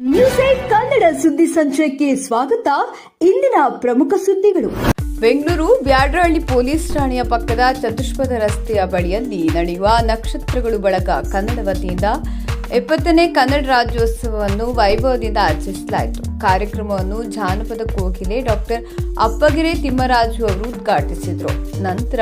News Kannada ಸುದ್ದಿ ಸಂಚಯಕ್ಕೆ ಸ್ವಾಗತ. ಇಂದಿನ ಪ್ರಮುಖ ಸುದ್ದಿಗಳು. ಬೆಂಗಳೂರು ಬ್ಯಾಡ್ರಹಳ್ಳಿ ಪೊಲೀಸ್ ಠಾಣೆಯ ಪಕ್ಕದ ಚತುಷ್ಪಥ ರಸ್ತೆಯ ಬಳಿಯಲ್ಲಿ ನಡೆಯುವ ನಕ್ಷತ್ರಗಳು ಬಳಗ ಕನ್ನಡ ವತಿಯಿಂದ ಎಪ್ಪತ್ತನೇ ಕನ್ನಡ ರಾಜ್ಯೋತ್ಸವವನ್ನು ವೈಭವದಿಂದ ಆಚರಿಸಲಾಯಿತು. ಕಾರ್ಯಕ್ರಮವನ್ನು ಜಾನಪದ ಕೋಕಿಲೆ ಡಾಕ್ಟರ್ ಅಪ್ಪಗೆರೆ ತಿಮ್ಮರಾಜು ಅವರು ಉದ್ಘಾಟಿಸಿದರು. ನಂತರ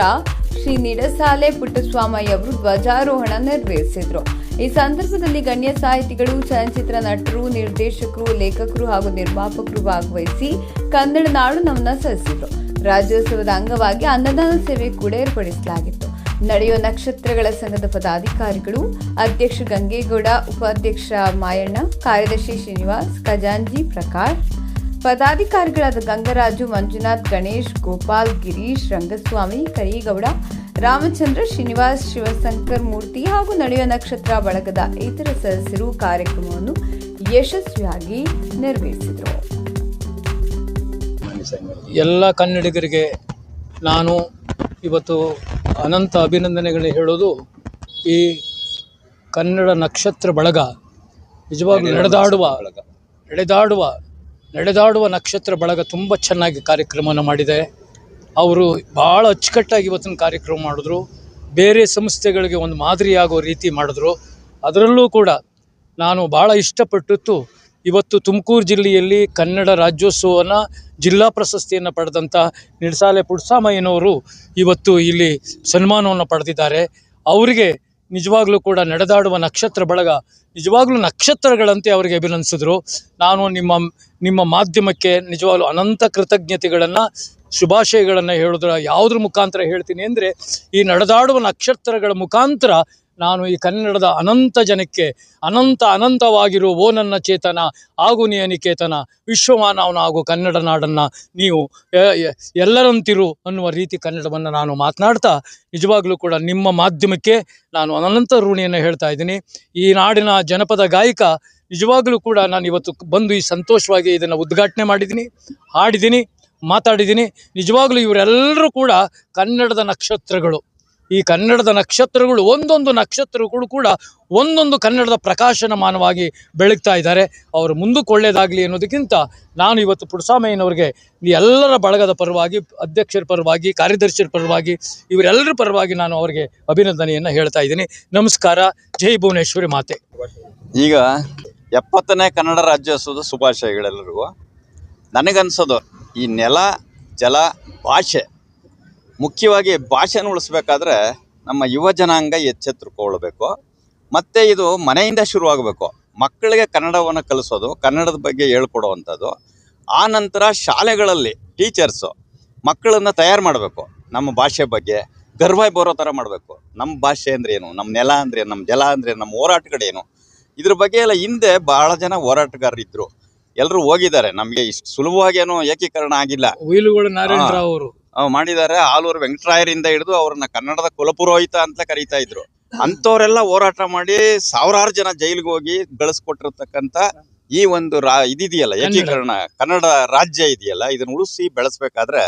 ಶ್ರೀ ನಿಡಸಾಲೆ ಪುಟ್ಟಸ್ವಾಮಯ್ಯ ಅವರು ಧ್ವಜಾರೋಹಣ ನೆರವೇರಿಸಿದರು. ಈ ಸಂದರ್ಭದಲ್ಲಿ ಗಣ್ಯ ಸಾಹಿತಿಗಳು, ಚಲನಚಿತ್ರ ನಟರು, ನಿರ್ದೇಶಕರು, ಲೇಖಕರು ಹಾಗೂ ನಿರ್ಮಾಪಕರು ಭಾಗವಹಿಸಿ ಕನ್ನಡ ನಾಡು ನಮನ ಸಲ್ಲಿಸಿದರು. ರಾಜ್ಯೋತ್ಸವದ ಅಂಗವಾಗಿ ಅನ್ನದಾನ ಸೇವೆ ಕೂಡ ಏರ್ಪಡಿಸಲಾಗಿತ್ತು. ನಡೆಯುವ ನಕ್ಷತ್ರಗಳ ಸಂಘದ ಪದಾಧಿಕಾರಿಗಳು, ಅಧ್ಯಕ್ಷ ಗಂಗೇಗೌಡ, ಉಪಾಧ್ಯಕ್ಷ ಮಾಯಣ್ಣ, ಕಾರ್ಯದರ್ಶಿ ಶ್ರೀನಿವಾಸ್, ಖಜಾಂಜಿ ಪ್ರಕಾಶ್ ಪದಾಧಿಕಾರಿಗಳಾದ ಗಂಗರಾಜು, ಮಂಜುನಾಥ್, ಗಣೇಶ್, ಗೋಪಾಲ್, ಗಿರೀಶ್, ರಂಗಸ್ವಾಮಿ, ಕರೀಗೌಡ, ರಾಮಚಂದ್ರ, ಶ್ರೀನಿವಾಸ್, ಶಿವಶಂಕರ್ ಮೂರ್ತಿ ಹಾಗೂ ನಡೆಯುವ ನಕ್ಷತ್ರ ಬಳಗದ ಇತರ ಸದಸ್ಯರು ಕಾರ್ಯಕ್ರಮವನ್ನು ಯಶಸ್ವಿಯಾಗಿ ನೆರವೇರಿಸಿದರು ಎಲ್ಲ ಕನ್ನಡಿಗರಿಗೆ ನಾನು ಇವತ್ತು ಅನಂತ ಅಭಿನಂದನೆಗಳು ಹೇಳೋದು, ಈ ಕನ್ನಡ ನಕ್ಷತ್ರ ಬಳಗ, ನಿಜವಾಗ್ಲೂ ನಡೆದಾಡುವ ನಡೆದಾಡುವ ನಡೆದಾಡುವ ನಕ್ಷತ್ರ ಬಳಗ ತುಂಬ ಚೆನ್ನಾಗಿ ಕಾರ್ಯಕ್ರಮವನ್ನು ಮಾಡಿದೆ. ಅವರು ಭಾಳ ಅಚ್ಚುಕಟ್ಟಾಗಿ ಇವತ್ತಿನ ಕಾರ್ಯಕ್ರಮ ಮಾಡಿದ್ರು. ಬೇರೆ ಸಂಸ್ಥೆಗಳಿಗೆ ಒಂದು ಮಾದರಿಯಾಗೋ ರೀತಿ ಮಾಡಿದ್ರು. ಅದರಲ್ಲೂ ಕೂಡ ನಾನು ಭಾಳ ಇಷ್ಟಪಟ್ಟಿತ್ತು ಇವತ್ತು ತುಮಕೂರು ಜಿಲ್ಲೆಯಲ್ಲಿ ಕನ್ನಡ ರಾಜ್ಯೋತ್ಸವನ ಜಿಲ್ಲಾ ಪ್ರಶಸ್ತಿಯನ್ನು ಪಡೆದಂಥ ನಿಡಸಾಲೆ ಪುಡ್ಸಾಮಯ್ಯನವರು ಇವತ್ತು ಇಲ್ಲಿ ಸನ್ಮಾನವನ್ನು ಪಡೆದಿದ್ದಾರೆ. ಅವರಿಗೆ ನಿಜವಾಗ್ಲೂ ಕೂಡ ನಡೆದಾಡುವ ನಕ್ಷತ್ರ ಬಳಗ, ನಿಜವಾಗ್ಲೂ ನಕ್ಷತ್ರಗಳಂತೆ ಅವರಿಗೆ ಅಭಿನಂದಿಸಿದ್ರು. ನಾನು ನಿಮ್ಮ ನಿಮ್ಮ ಮಾಧ್ಯಮಕ್ಕೆ ನಿಜವಾಗ್ಲೂ ಅನಂತ ಕೃತಜ್ಞತೆಗಳನ್ನು, ಶುಭಾಶಯಗಳನ್ನು ಹೇಳೋದ್ರ, ಯಾವುದ್ರ ಮುಖಾಂತರ ಹೇಳ್ತೀನಿ ಅಂದರೆ, ಈ ನಡೆದಾಡುವ ನಕ್ಷತ್ರಗಳ ಮುಖಾಂತರ ನಾನು ಈ ಕನ್ನಡದ ಅನಂತ ಜನಕ್ಕೆ ಅನಂತ ಅನಂತವಾಗಿರುವ ಓ ನನ್ನ ಚೇತನ, ಆಗು ನೀ ಅನಿಕೇತನ ವಿಶ್ವಮಾನವನ ಹಾಗೂ ಕನ್ನಡ ನಾಡನ್ನು ನೀವು ಎಲ್ಲರಂತಿರು ಅನ್ನುವ ರೀತಿ ಕನ್ನಡವನ್ನು ನಾನು ಮಾತನಾಡ್ತಾ ನಿಜವಾಗ್ಲೂ ಕೂಡ ನಿಮ್ಮ ಮಾಧ್ಯಮಕ್ಕೆ ನಾನು ಅನಂತ ಋಣಿಯನ್ನು ಹೇಳ್ತಾ ಇದ್ದೀನಿ. ಈ ನಾಡಿನ ಜನಪದ ಗಾಯಕ ನಿಜವಾಗ್ಲೂ ಕೂಡ ನಾನು ಇವತ್ತು ಬಂದು ಈ ಸಂತೋಷವಾಗಿ ಇದನ್ನು ಉದ್ಘಾಟನೆ ಮಾಡಿದ್ದೀನಿ, ಹಾಡಿದ್ದೀನಿ, ಮಾತಾಡಿದ್ದೀನಿ. ನಿಜವಾಗಲೂ ಇವರೆಲ್ಲರೂ ಕೂಡ ಕನ್ನಡದ ನಕ್ಷತ್ರಗಳು. ಈ ಕನ್ನಡದ ನಕ್ಷತ್ರಗಳು, ಒಂದೊಂದು ನಕ್ಷತ್ರಗಳು ಕೂಡ ಒಂದೊಂದು ಕನ್ನಡದ ಪ್ರಕಾಶನಮಾನವಾಗಿ ಬೆಳಗ್ತಾ ಇದ್ದಾರೆ. ಅವರು ಮುಂದಕ್ಕೆ ಒಳ್ಳೆಯದಾಗಲಿ ಅನ್ನೋದಕ್ಕಿಂತ ನಾನು ಇವತ್ತು ಪುಡ್ಸಾಮಯ್ಯನವ್ರಿಗೆ ಎಲ್ಲರ ಬಳಗದ ಪರವಾಗಿ, ಅಧ್ಯಕ್ಷರ ಪರವಾಗಿ, ಕಾರ್ಯದರ್ಶಿಯರ ಪರವಾಗಿ, ಇವರೆಲ್ಲರ ಪರವಾಗಿ ನಾನು ಅವರಿಗೆ ಅಭಿನಂದನೆಯನ್ನು ಹೇಳ್ತಾ ಇದ್ದೀನಿ. ನಮಸ್ಕಾರ. ಜೈ ಭುವನೇಶ್ವರಿ ಮಾತೆ. ಈಗ ಎಪ್ಪತ್ತನೇ ಕನ್ನಡ ರಾಜ್ಯೋತ್ಸವದ ಶುಭಾಶಯಗಳೆಲ್ಲರಿಗೂ ನನಗನ್ಸೋದು ಈ ನೆಲ, ಜಲ, ಭಾಷೆ ಮುಖ್ಯವಾಗಿ ಭಾಷೆನ ಉಳಿಸ್ಬೇಕಾದ್ರೆ ನಮ್ಮ ಯುವ ಜನಾಂಗ ಎಚ್ಚೆತ್ತುಕೊಳ್ಬೇಕು ಮತ್ತು ಇದು ಮನೆಯಿಂದ ಶುರುವಾಗಬೇಕು. ಮಕ್ಕಳಿಗೆ ಕನ್ನಡವನ್ನು ಕಲಿಸೋದು ಕನ್ನಡದ ಬಗ್ಗೆ ಹೇಳ್ಕೊಡುವಂಥದ್ದು. ಆ ನಂತರ ಶಾಲೆಗಳಲ್ಲಿ ಟೀಚರ್ಸು ಮಕ್ಕಳನ್ನು ತಯಾರು ಮಾಡಬೇಕು. ನಮ್ಮ ಭಾಷೆ ಬಗ್ಗೆ ಗರ್ವ ಬರೋ ಥರ ಮಾಡಬೇಕು. ನಮ್ಮ ಭಾಷೆ ಅಂದ್ರೆ ಏನು? ನಮ್ಮ ನೆಲ ಅಂದ್ರೆ ಏನು, ನಮ್ಮ ಜಲ ಅಂದ್ರೆ ಏನು, ನಮ್ಮ ಹೋರಾಟಗಳೇನು ಇದ್ರ ಬಗ್ಗೆ ಎಲ್ಲ ಹಿಂದೆ ಬಹಳ ಜನ ಹೋರಾಟಗಾರರಿದ್ರು ಎಲ್ಲರೂ ಹೋಗಿದ್ದಾರೆ. ನಮಗೆ ಇಷ್ಟು ಸುಲಭವಾಗೇನು ಏಕೀಕರಣ ಆಗಿಲ್ಲ. ಅವರು. ಮಾಡಿದ್ದಾರೆ ಆಲೂರು ವೆಂಕಟರಾಯರಿಂದ ಹಿಡಿದು ಅವ್ರನ್ನ ಕನ್ನಡದ ಕುಲಪುರೋಹಿತ ಅಂತ ಕರೀತಾ ಇದ್ರು. ಅಂಥವರೆಲ್ಲ ಹೋರಾಟ ಮಾಡಿ ಸಾವಿರಾರು ಜನ ಜೈಲಿಗೆ ಹೋಗಿ ಬೆಳೆಸ್ಕೊಟ್ಟಿರ್ತಕ್ಕಂಥ ಈ ಒಂದು ರಾ ಇದಿದೆಯಲ್ಲ ಏಕೀಕರಣ ಕನ್ನಡ ರಾಜ್ಯ ಇದೆಯಲ್ಲ ಇದನ್ನ ಉಳಿಸಿ ಬೆಳೆಸ್ಬೇಕಾದ್ರೆ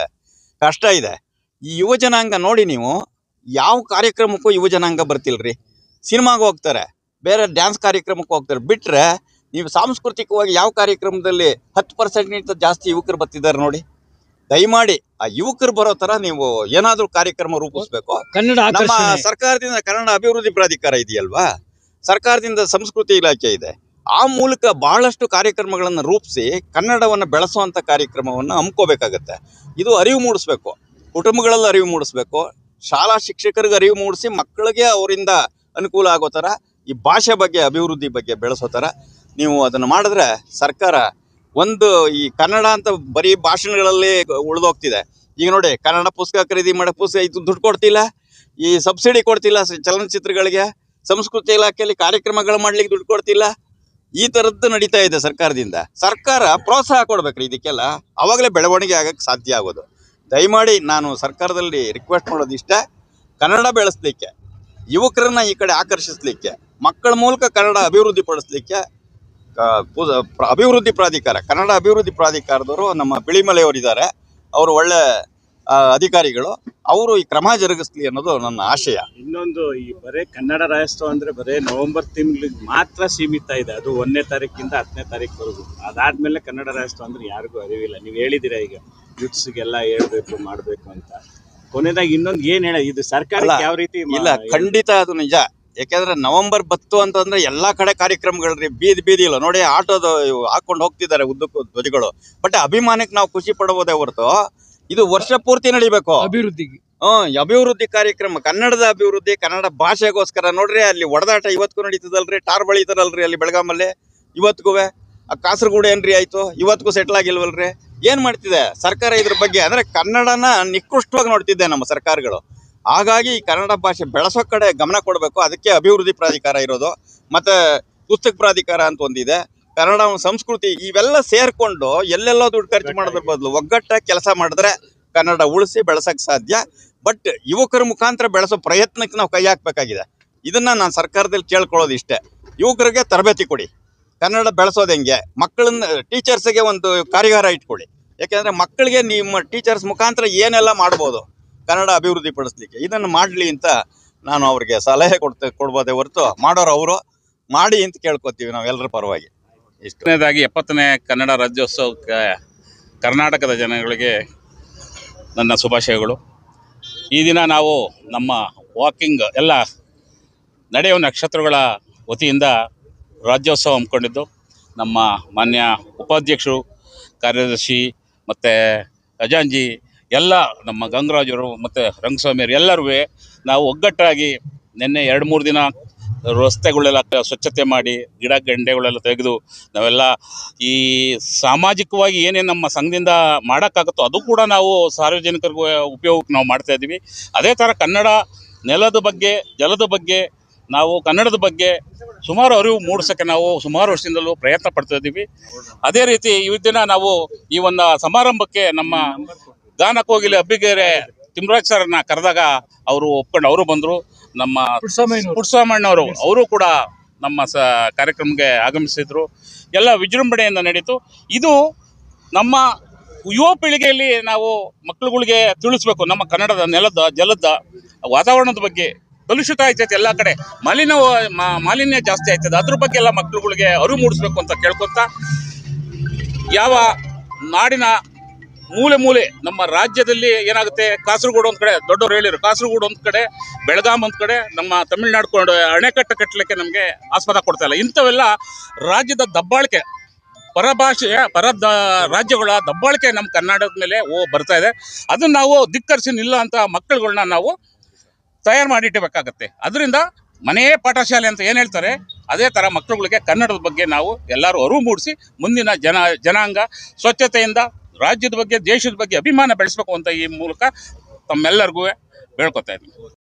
ಕಷ್ಟ ಇದೆ. ಈ ಯುವ ಜನಾಂಗ ನೋಡಿ ನೀವು ಯಾವ ಕಾರ್ಯಕ್ರಮಕ್ಕೂ ಯುವ ಜನಾಂಗ ಬರ್ತಿಲ್ರಿ. ಸಿನಿಮಾಗೆ ಹೋಗ್ತಾರೆ ಬೇರೆ ಡ್ಯಾನ್ಸ್ ಕಾರ್ಯಕ್ರಮಕ್ಕೆ ಹೋಗ್ತಾರೆ. ಬಿಟ್ರೆ ನೀವು ಸಾಂಸ್ಕೃತಿಕವಾಗಿ ಯಾವ ಕಾರ್ಯಕ್ರಮದಲ್ಲಿ ಹತ್ತು ಪರ್ಸೆಂಟ್ಗಿಂತ ಜಾಸ್ತಿ ಯುವಕರು ಬರ್ತಿದ್ದಾರೆ ನೋಡಿ. ದಯಮಾಡಿ ಆ ಯುವಕರು ಬರೋ ತರ ನೀವು ಏನಾದ್ರೂ ಕಾರ್ಯಕ್ರಮ ರೂಪಿಸ್ಬೇಕು. ಕನ್ನಡ ನಮ್ಮ ಸರ್ಕಾರದಿಂದ ಕನ್ನಡ ಅಭಿವೃದ್ಧಿ ಪ್ರಾಧಿಕಾರ ಇದೆಯಲ್ವಾ? ಸರ್ಕಾರದಿಂದ ಸಂಸ್ಕೃತಿ ಇಲಾಖೆ ಇದೆ. ಆ ಮೂಲಕ ಬಹಳಷ್ಟು ಕಾರ್ಯಕ್ರಮಗಳನ್ನು ರೂಪಿಸಿ ಕನ್ನಡವನ್ನು ಬೆಳೆಸುವಂತ ಕಾರ್ಯಕ್ರಮವನ್ನು ಹಮ್ಕೋಬೇಕಾಗತ್ತೆ ಇದು ಅರಿವು ಮೂಡಿಸ್ಬೇಕು. ಕುಟುಂಬಗಳಲ್ಲಿ ಅರಿವು ಮೂಡಿಸ್ಬೇಕು. ಶಾಲಾ ಶಿಕ್ಷಕರಿಗೆ ಅರಿವು ಮೂಡಿಸಿ ಮಕ್ಕಳಿಗೆ ಅವರಿಂದ ಅನುಕೂಲ ಆಗೋ ಥರ ಈ ಭಾಷೆ ಬಗ್ಗೆ ಅಭಿವೃದ್ಧಿ ಬಗ್ಗೆ ಬೆಳೆಸೋ ಥರ ನೀವು ಅದನ್ನು ಮಾಡಿದ್ರೆ ಸರ್ಕಾರ ಒಂದು ಈ ಕನ್ನಡ ಅಂತ ಬರೀ ಭಾಷಣಗಳಲ್ಲಿ ಉಳಿದೋಗ್ತಿದೆ. ಈಗ ನೋಡಿ, ಕನ್ನಡ ಪುಸ್ತಕ ಖರೀದಿ ಮಾಡೋ ಪುಸ್ತಕ ಇದು ದುಡ್ಡು ಕೊಡ್ತಿಲ್ಲ, ಈ ಸಬ್ಸಿಡಿ ಕೊಡ್ತಿಲ್ಲ ಚಲನಚಿತ್ರಗಳಿಗೆ, ಸಂಸ್ಕೃತಿ ಇಲಾಖೆಯಲ್ಲಿ ಕಾರ್ಯಕ್ರಮಗಳು ಮಾಡ್ಲಿಕ್ಕೆ ದುಡ್ಡು ಕೊಡ್ತಿಲ್ಲ. ಈ ಥರದ್ದು ನಡೀತಾ ಇದೆ ಸರ್ಕಾರದಿಂದ. ಸರ್ಕಾರ ಪ್ರೋತ್ಸಾಹ ಕೊಡ್ಬೇಕ್ರಿ ಇದಕ್ಕೆಲ್ಲ. ಅವಾಗಲೇ ಬೆಳವಣಿಗೆ ಆಗಕ್ಕೆ ಸಾಧ್ಯ ಆಗೋದು. ದಯಮಾಡಿ ನಾನು ಸರ್ಕಾರದಲ್ಲಿ ರಿಕ್ವೆಸ್ಟ್ ಮಾಡೋದು ಇಷ್ಟ. ಕನ್ನಡ ಬೆಳೆಸಲಿಕ್ಕೆ, ಯುವಕರನ್ನ ಈ ಕಡೆ ಆಕರ್ಷಿಸಲಿಕ್ಕೆ, ಮಕ್ಕಳ ಮೂಲಕ ಕನ್ನಡ ಅಭಿವೃದ್ಧಿ ಪಡಿಸ್ಲಿಕ್ಕೆ ಅಭಿವೃದ್ಧಿ ಪ್ರಾಧಿಕಾರ ಕನ್ನಡ ಅಭಿವೃದ್ಧಿ ಪ್ರಾಧಿಕಾರದವರು ನಮ್ಮ ಬಿಳಿಮಲೆಯವರಿದ್ದಾರೆ. ಅವರು ಒಳ್ಳೆ ಅಧಿಕಾರಿಗಳು. ಅವರು ಈ ಕ್ರಮ ಜರುಗಿಸ್ಲಿ ಅನ್ನೋದು ನನ್ನ ಆಶಯ. ಇನ್ನೊಂದು ಈ ಬರೇ ಕನ್ನಡ ರಾಜ್ಯೋತ್ಸವ ಅಂದ್ರೆ ಬರೇ ನವೆಂಬರ್ ತಿಂಗಳಿಗೆ ಮಾತ್ರ ಸೀಮಿತ ಇದೆ. ಅದು ಒಂದನೇ ತಾರೀಕಿಂದ ಹತ್ತನೇ ತಾರೀಕುವರೆಗೂ. ಅದಾದ್ಮೇಲೆ ಕನ್ನಡ ರಾಜ್ಯೋತ್ಸವ ಅಂದ್ರೆ ಯಾರಿಗೂ ಅರಿವಿಲ್ಲ. ನೀವು ಹೇಳಿದಿರ ಈಗ ಯೂತ್ಸ್ಗೆಲ್ಲ ಹೇಳ್ಬೇಕು ಮಾಡ್ಬೇಕು ಅಂತ. ಕೊನೆದಾಗಿ ಇನ್ನೊಂದು ಏನ್ ಹೇಳ ಇದು ಸರ್ಕಾರ ಯಾವ ರೀತಿ ಇಲ್ಲ ಖಂಡಿತ ಅದು ನಿಜ. ಯಾಕೆಂದ್ರೆ ನವೆಂಬರ್ ಬತ್ತು ಅಂತಂದ್ರೆ ಎಲ್ಲಾ ಕಡೆ ಕಾರ್ಯಕ್ರಮಗಳ್ರಿ ಬೀದಿ ಬೀದಿ ಇಲ್ಲ. ನೋಡಿ ಆಟೋದ ಹಾಕೊಂಡು ಹೋಗ್ತಿದ್ದಾರೆ ಉದ್ದಕ್ಕೂ ಧ್ವಜಗಳು. ಬಟ್ ಅಭಿಮಾನಕ್ಕೆ ನಾವು ಖುಷಿ ಪಡಬಹುದೇ ಹೊರತು ಇದು ವರ್ಷ ಪೂರ್ತಿ ನಡಿಬೇಕು. ಅಭಿವೃದ್ಧಿಗೆ. ಹ್ಮ್ ಅಭಿವೃದ್ಧಿ ಕಾರ್ಯಕ್ರಮ ಕನ್ನಡದ ಅಭಿವೃದ್ಧಿ ಕನ್ನಡ ಭಾಷೆಗೋಸ್ಕರ ನೋಡ್ರಿ ಅಲ್ಲಿ ಒಡದಾಟ ಇವತ್ತಿಗೂ ನಡೀತದಲ್ರಿ ಟಾರ್ ಬಳಿತಾರಲ್ರಿ ಅಲ್ಲಿ ಬೆಳಗಾಮಲ್ಲಿ. ಇವತ್ತಿಗೂ ಆ ಕಾಸರಗೋಡು ಏನ್ರಿ ಆಯ್ತು? ಇವತ್ತಿಗೂ ಸೆಟ್ಲ್ ಆಗಿಲ್ವಲ್ರಿ? ಏನ್ ಮಾಡ್ತಿದೆ? ಸರ್ಕಾರ ಇದ್ರ ಬಗ್ಗೆ ಅಂದ್ರೆ ಕನ್ನಡನ ನಿಕೃಷ್ಟವಾಗಿ ನೋಡ್ತಿದ್ದೆ ನಮ್ಮ ಸರ್ಕಾರಗಳು. ಹಾಗಾಗಿ ಈ ಕನ್ನಡ ಭಾಷೆ ಬೆಳೆಸೋ ಕಡೆ ಗಮನ ಕೊಡಬೇಕು. ಅದಕ್ಕೆ ಅಭಿವೃದ್ಧಿ ಪ್ರಾಧಿಕಾರ ಇರೋದು ಮತ್ತೆ ಪುಸ್ತಕ ಪ್ರಾಧಿಕಾರ ಅಂತ ಒಂದಿದೆ. ಕನ್ನಡ ಸಂಸ್ಕೃತಿ ಇವೆಲ್ಲ ಸೇರ್ಕೊಂಡು ಎಲ್ಲೆಲ್ಲೋ ದುಡ್ಡು ಖರ್ಚು ಮಾಡೋದ್ರ ಬದಲು ಒಗ್ಗಟ್ಟಾಗಿ ಕೆಲಸ ಮಾಡಿದ್ರೆ ಕನ್ನಡ ಉಳಿಸಿ ಬೆಳೆಸಕ್ ಸಾಧ್ಯ. ಬಟ್ ಯುವಕರ ಮುಖಾಂತರ ಬೆಳೆಸೋ ಪ್ರಯತ್ನಕ್ಕೆ ನಾವು ಕೈ ಹಾಕಬೇಕಾಗಿದೆ. ಇದನ್ನ ನಾನು ಸರ್ಕಾರದಲ್ಲಿ ಕೇಳ್ಕೊಳ್ಳೋದು ಇಷ್ಟೇ. ಯುವಕರಿಗೆ ತರಬೇತಿ ಕೊಡಿ. ಕನ್ನಡ ಬೆಳೆಸೋದು ಹೆಂಗೆ? ಮಕ್ಕಳನ್ನ ಟೀಚರ್ಸ್ಗೆ ಒಂದು ಕಾರ್ಯಾಗಾರ ಇಟ್ಕೊಳ್ಳಿ. ಯಾಕೆಂದ್ರೆ ಮಕ್ಕಳಿಗೆ ನಿಮ್ಮ ಟೀಚರ್ಸ್ ಮುಖಾಂತರ ಏನೆಲ್ಲ ಮಾಡ್ಬೋದು? ಕನ್ನಡ ಅಭಿವೃದ್ಧಿ ಪಡಿಸ್ಲಿಕ್ಕೆ ಇದನ್ನು ಮಾಡಲಿ ಅಂತ ನಾನು ಅವ್ರಿಗೆ ಸಲಹೆ ಕೊಡ್ತ, ಕೊಡ್ಬೋದೇ ಹೊರತು ಮಾಡೋರು ಅವರು ಮಾಡಿ ಅಂತ ಕೇಳ್ಕೊತೀವಿ ನಾವು ಎಲ್ಲರ ಪರವಾಗಿ. ಇಷ್ಟನೇದಾಗಿ ಎಪ್ಪತ್ತನೇ ಕನ್ನಡ ರಾಜ್ಯೋತ್ಸವಕ್ಕೆ ಕರ್ನಾಟಕದ ಜನಗಳಿಗೆ ನನ್ನ ಶುಭಾಶಯಗಳು. ಈ ದಿನ ನಾವು ನಮ್ಮ ವಾಕಿಂಗ್ ಎಲ್ಲ ನಡೆಯುವ ನಕ್ಷತ್ರಗಳ ವತಿಯಿಂದ ರಾಜ್ಯೋತ್ಸವ ಹಮ್ಮಿಕೊಂಡಿದ್ದು. ನಮ್ಮ ಮಾನ್ಯ ಉಪಾಧ್ಯಕ್ಷರು, ಕಾರ್ಯದರ್ಶಿ ಮತ್ತು ಖಜಾಂಜಿ ಎಲ್ಲ ನಮ್ಮ ಗಂಗರಾಜರು ಮತ್ತು ರಂಗಸ್ವಾಮಿಯರು ಎಲ್ಲರೂ ನಾವು ಒಗ್ಗಟ್ಟಾಗಿ ನಿನ್ನೆ ಎರಡು ಮೂರು ದಿನ ರಸ್ತೆಗಳೆಲ್ಲ ಸ್ವಚ್ಛತೆ ಮಾಡಿ, ಗಿಡ ಗಂಡೆಗಳೆಲ್ಲ ತೆಗೆದು ನಾವೆಲ್ಲ ಈ ಸಾಮಾಜಿಕವಾಗಿ ಏನೇನು ನಮ್ಮ ಸಂಘದಿಂದ ಮಾಡೋಕ್ಕಾಗುತ್ತೋ ಅದು ಕೂಡ ನಾವು ಸಾರ್ವಜನಿಕರಿಗೂ ಉಪಯೋಗಕ್ಕೆ ನಾವು ಮಾಡ್ತಾ ಇದ್ದೀವಿ. ಅದೇ ಥರ ಕನ್ನಡ ನೆಲದ ಬಗ್ಗೆ, ಜಲದ ಬಗ್ಗೆ, ನಾವು ಕನ್ನಡದ ಬಗ್ಗೆ ಸುಮಾರು ಅರಿವು ಮೂಡಿಸೋಕ್ಕೆ ನಾವು ಸುಮಾರು ವರ್ಷದಿಂದಲೂ ಪ್ರಯತ್ನ ಪಡ್ತಾ ಇದ್ದೀವಿ. ಅದೇ ರೀತಿ ದಿನ ನಾವು ಈ ಒಂದು ಸಮಾರಂಭಕ್ಕೆ ನಮ್ಮ ಗಾನ ಹೋಗಿಲ್ಲ ಅಬ್ಬಿಗೆರೆ ತಿಮ್ರಾಜ್ ಸರ್ನ ಕರೆದಾಗ ಅವರು ಒಪ್ಕೊಂಡು ಅವರು ಬಂದರು. ನಮ್ಮ ಪುಟ್ಸ್ವಾಮಣ್ಣ ಅವರು ಅವರು ಕೂಡ ನಮ್ಮ ಸ ಕಾರ್ಯಕ್ರಮಕ್ಕೆ ಆಗಮಿಸಿದ್ರು. ಎಲ್ಲ ವಿಜೃಂಭಣೆಯಿಂದ ನಡೀತು. ಇದು ನಮ್ಮ ಯುವ ಪೀಳಿಗೆಯಲ್ಲಿ ನಾವು ಮಕ್ಕಳುಗಳಿಗೆ ತಿಳಿಸ್ಬೇಕು. ನಮ್ಮ ಕನ್ನಡದ ನೆಲದ ಜಲದ ವಾತಾವರಣದ ಬಗ್ಗೆ ಕಲುಷಿತ ಆಯ್ತೈತೆ ಎಲ್ಲ ಕಡೆ. ಮಾಲಿನ್ಯ ಮಾಲಿನ್ಯ ಜಾಸ್ತಿ ಆಯ್ತದೆ. ಅದ್ರ ಬಗ್ಗೆ ಎಲ್ಲ ಮಕ್ಕಳುಗಳಿಗೆ ಅರಿವು ಮೂಡಿಸ್ಬೇಕು ಅಂತ ಕೇಳ್ಕೊತ ಯಾವ ನಾಡಿನ ಮೂಲೆ ಮೂಲೆ ನಮ್ಮ ರಾಜ್ಯದಲ್ಲಿ ಏನಾಗುತ್ತೆ? ಕಾಸರಗೋಡು ಒಂದು ಕಡೆ ದೊಡ್ಡವರು ಹೇಳಿರು ಕಾಸರಗೋಡು ಒಂದು ಕಡೆ, ಬೆಳಗಾಂ ಒಂದು ಕಡೆ ನಮ್ಮ ತಮಿಳ್ನಾಡು ಅಣೆಕಟ್ಟು ಕಟ್ಟಲಿಕ್ಕೆ ನಮಗೆ ಆಸ್ಪದ ಕೊಡ್ತಾ ಇಲ್ಲ. ಇಂಥವೆಲ್ಲ ರಾಜ್ಯದ ದಬ್ಬಾಳಿಕೆ, ಪರಭಾಷೆಯ, ಪರ ರಾಜ್ಯಗಳ ದಬ್ಬಾಳಿಕೆ ನಮ್ಮ ಕರ್ನಾಟಕದ ಮೇಲೆ ಓ ಬರ್ತಾ ಇದೆ. ಅದನ್ನು ನಾವು ಧಿಕ್ಕರಿಸಿ ನಿಲ್ಲ ಅಂತ ಮಕ್ಕಳುಗಳನ್ನ ನಾವು ತಯಾರು ಮಾಡಿಟ್ಟಬೇಕಾಗತ್ತೆ. ಅದರಿಂದ ಮನೆಯೇ ಪಾಠಶಾಲೆ ಅಂತ ಏನು ಹೇಳ್ತಾರೆ? ಅದೇ ಥರ ಮಕ್ಕಳುಗಳಿಗೆ ಕನ್ನಡದ ಬಗ್ಗೆ ನಾವು ಎಲ್ಲರೂ ಅರಿವು ಮೂಡಿಸಿ ಮುಂದಿನ ಜನ, ಜನಾಂಗ ಸ್ವಚ್ಛತೆಯಿಂದ ರಾಜ್ಯದ ಬಗ್ಗೆ ದೇಶದ ಬಗ್ಗೆ ಅಭಿಮಾನ ಬೆಳೆಸಬೇಕು ಅಂತ ಈ ಮೂಲಕ ತಮ್ಮೆಲ್ಲರಿಗೂ ಹೇಳ್ಕೊತಾ ಇದ್ದೀನಿ.